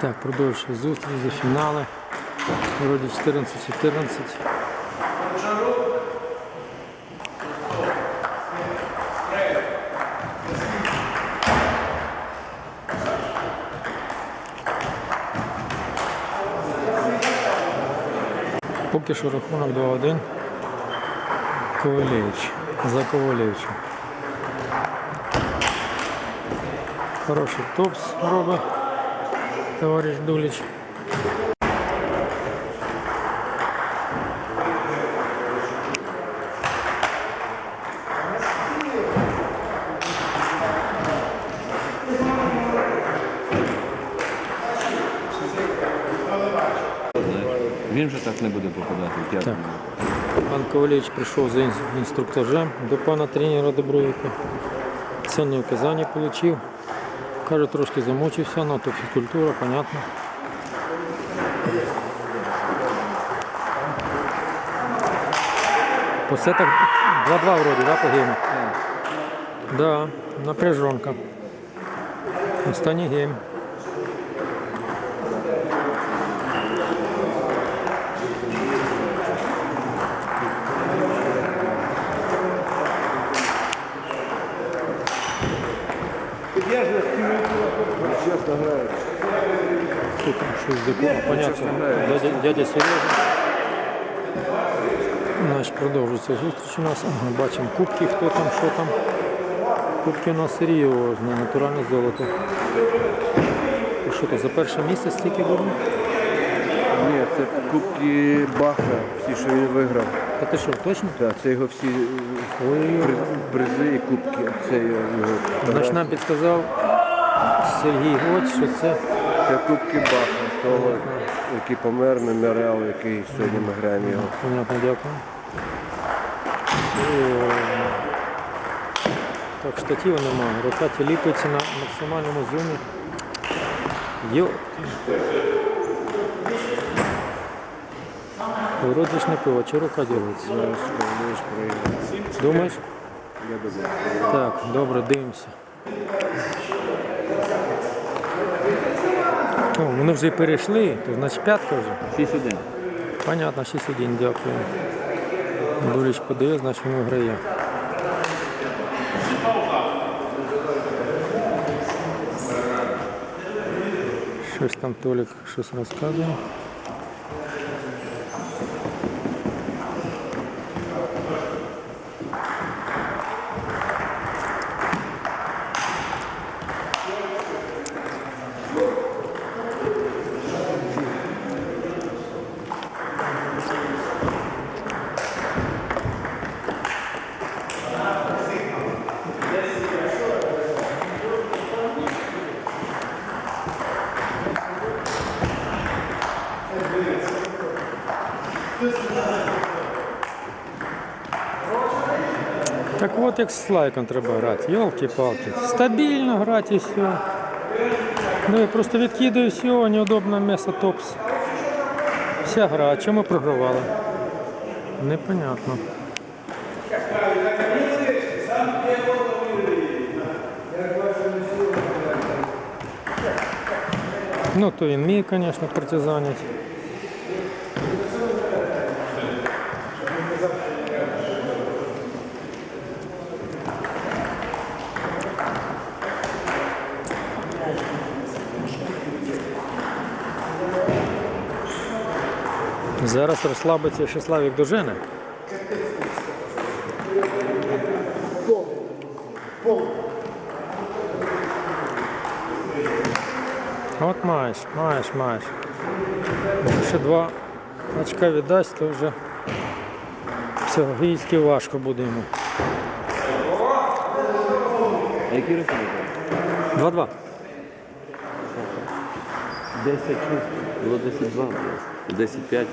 Так, продовжує зустріч за фінали. Вроді 14-14. Поки що рахунок 2-1. Ковалевич. За Ковалевичем. Хороший топс робить товариш Дуліч. Він вже так не буде попадати п'ятому. Пан Ковалевич прийшов за ін- інструктажем до пана тренера Добровіка. Цінні указання отримав. Каже, трошки замучився, але то фізкультура, понятно. По сетах 2-2 вроді, да, по гейму? Да, напряженка. Останній гейм. Що там, щось такого, понятно. Дядя, дядя Сережа. Значить, продовжується зустріч у нас. Ага, бачимо кубки, хто там, що там. Кубки у нас серйозні, натуральне золото. І що то, за перше місце стільки було? Ні, це кубки Баха, всі, що він виграв. А ти що, точно? Так, це його всі Ой, при- призи і кубки. Це його Значить, нам підказав Сергій Гоць, що це це кубки Баха, того, який помер, меморіал, який сьогодні ми граємо його. Понятно, дякую. О, Так, штатива немає. Рокаті ліпиться на максимальному зумі. Йо. Вроді ж не пиво, чи проіграв. Думаєш? Я думаю. Так, добре, дивимося. О, вони вже перейшли, то значить п'ятка вже. 6-1. Понятно, 6-1, дякую. Дуліч подає, значить він виграє. Щось там Толік щось розказує. Так от як з лайком треба грати. Йолки-палки. Стабільно грати і все. Ну я просто відкидаю все, неудобне місце топс. Вся гра, а чому програвали? Непонятно. Ну, то він вміє, звісно, партизанить. Зараз розслабиться ще Славік Дожене. От маєш, маєш, маєш. Ще два очка віддасть, то вже психологічно важко буде йому. А який рахунок? 2-2. 10 Було 10-2. 10-5.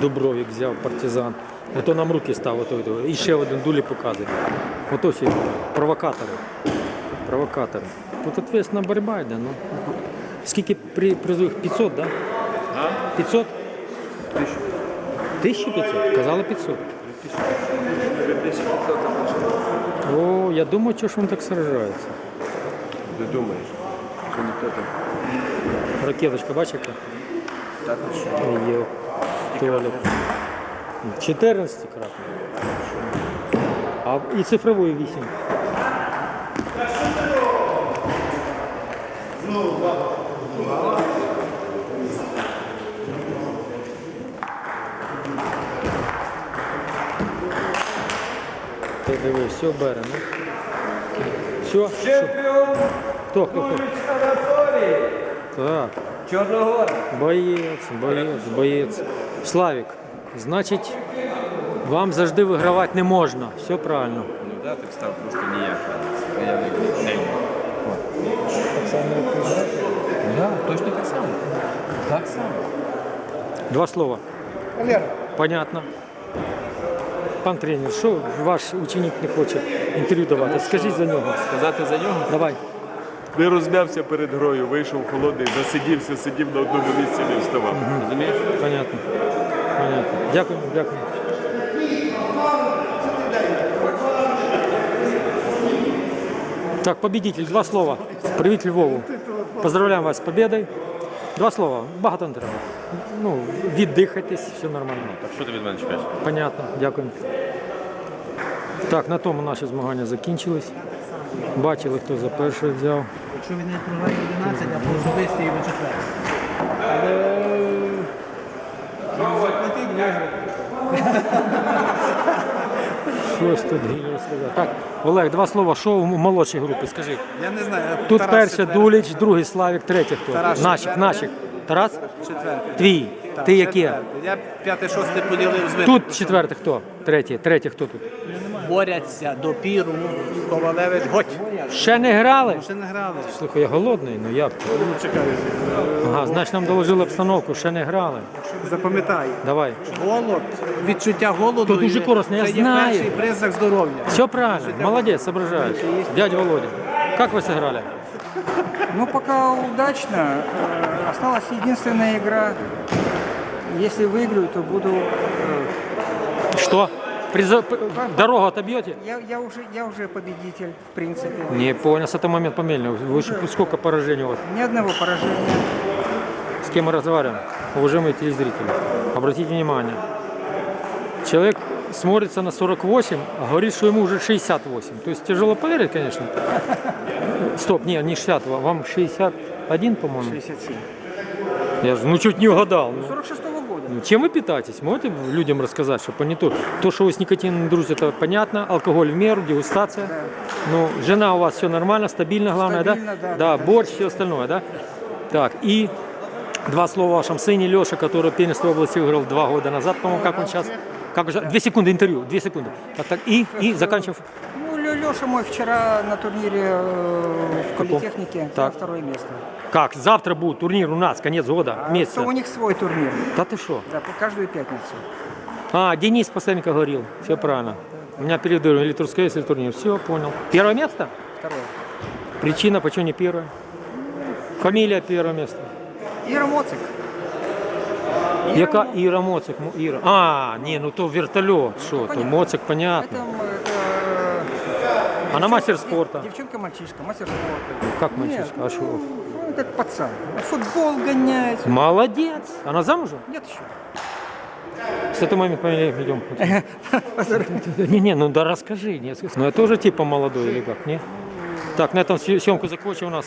Дубровік взяв партизан. Ото нам руки став, ото, ото. і ще один дулі показує. Ото всі провокатори. Провокатори. Тут ответственна боротьба йде. Ну. Скільки при призових? 500, так? Да? 500? 1500? Казали 500. О, я думаю, що ж він так сражається. Ти думаєш, що ніхто так Ракеточка, бачиш яка? так що? Є. Туалет. 14 кратно. А і цифрової 8. Ти дивись, все бере, ну. Все? Чемпіон! Хто, хто, хто? Так. Чорногора. Боєць, боєць, боєць. Славік, значить, вам завжди вигравати не можна. Все правильно. Ну да, так став просто ніякий. Заявник день. Да, точно так само. Так само. Два слова. Понятно. Пан тренер, що ваш ученик не хоче інтерв'ю давати? Скажіть за нього. Сказати за нього? Давай. Не розм'явся перед грою, вийшов холодний, засидівся, сидів на одному місці, не вставав. Розумієш? Понятно. Понятно. Дякую, дякую. Так, победитель, два слова. Привіт Львову. Поздравляємо вас з победою. Два слова. Багато не треба. Ну, віддихайтесь, все нормально. Так що ти від мене чекаєш? Понятно, дякую. Так, на тому наші змагання закінчились. Бачили, хто за перше взяв. Якщо він не програє 11, а по особистій ви четвертий. Заплатить виграти. Щось тут сказав. Так, Олег, два слова. Що в молодшій групі? Скажи. Я не знаю. Тут Тарас перший четвертий. Дуліч, другий Славік, третій хто? Тарас наших, четвертий. наших. Тарас? Четвертий. Твій. Так, Ти яке? четвертий. Я п'яте-шосте поділив з Тут четвертий хто? Третій. Третій хто тут? Боряться до піру. Ковалевич, готь. Ще не грали? Ще не грали. Слухай, я голодний, ну як? Ну, чекай. Ага, значить нам доложили обстановку, ще не грали. Запам'ятай. Давай. Голод, відчуття голоду. То дуже є- корисно, я це є знаю. перший признак здоров'я. Все правильно, молодец, соображаешь. Дядя Володя, как вы сыграли? Ну, пока удачно. Э, Осталась единственная игра. Если выиграю, то буду... э, Что? Приза- Дорогу отобьете? Я, я, уже, я уже победитель, в принципе. Не понял, с этого момента помельно. Вы ж- сколько поражений у вас? Ни одного поражения. С кем мы разговариваем? Уважаемые телезрители, обратите внимание. Человек смотрится на 48, а говорит, что ему уже 68. То есть тяжело поверить, конечно. Стоп, не, не 60, вам 61, по-моему? 67. Я же, ну чуть не угадал. ну. 46-го года. Ну, Чем вы питаетесь? Можете людям рассказать, чтобы они то, то, что вы с никотином друзья, это понятно, алкоголь в меру, дегустация. Да. Ну, жена у вас все нормально, стабильно, главное, Стабильно, да? да, Да, да. борщ, все остальное, да? Так, и два слова о вашем сыне Леше, который первенство области выиграл два года назад, по-моему, как он сейчас? Как он сейчас? Две секунды интервью, две секунды. Так, так, и, и заканчиваем. Ну, Леша мой вчера на турнире э, в Каком? политехнике Так. так. второе место. Как? Завтра будет турнир у нас, конец года, А месяца. то у них свой турнир. Да ты что? Да, по каждую пятницу. А, Денис постоянно говорил, все правильно. У меня перед или Трускавец, или турнир. Все, понял. Первое место? Второе. Причина, почему не первое? Фамилия первое место. Ира Моцик. Яка Іра Моцик? Мо- Іра. А, ні, ну то вертольот. Що то? понятно. Моцик, Это, понятно. это Она мастер девчонка- спорта. Девчонка-мальчишка, мастер спорта. Как Нет, мальчишка? А что? Ну, как пацан. На Футбол гоняет. Молодец. Она замужем? Нет еще. С этого момента идем. Не-не, ну да расскажи. Не, ну я тоже типа молодой или как, не? Так, на этом съемку закончим у нас.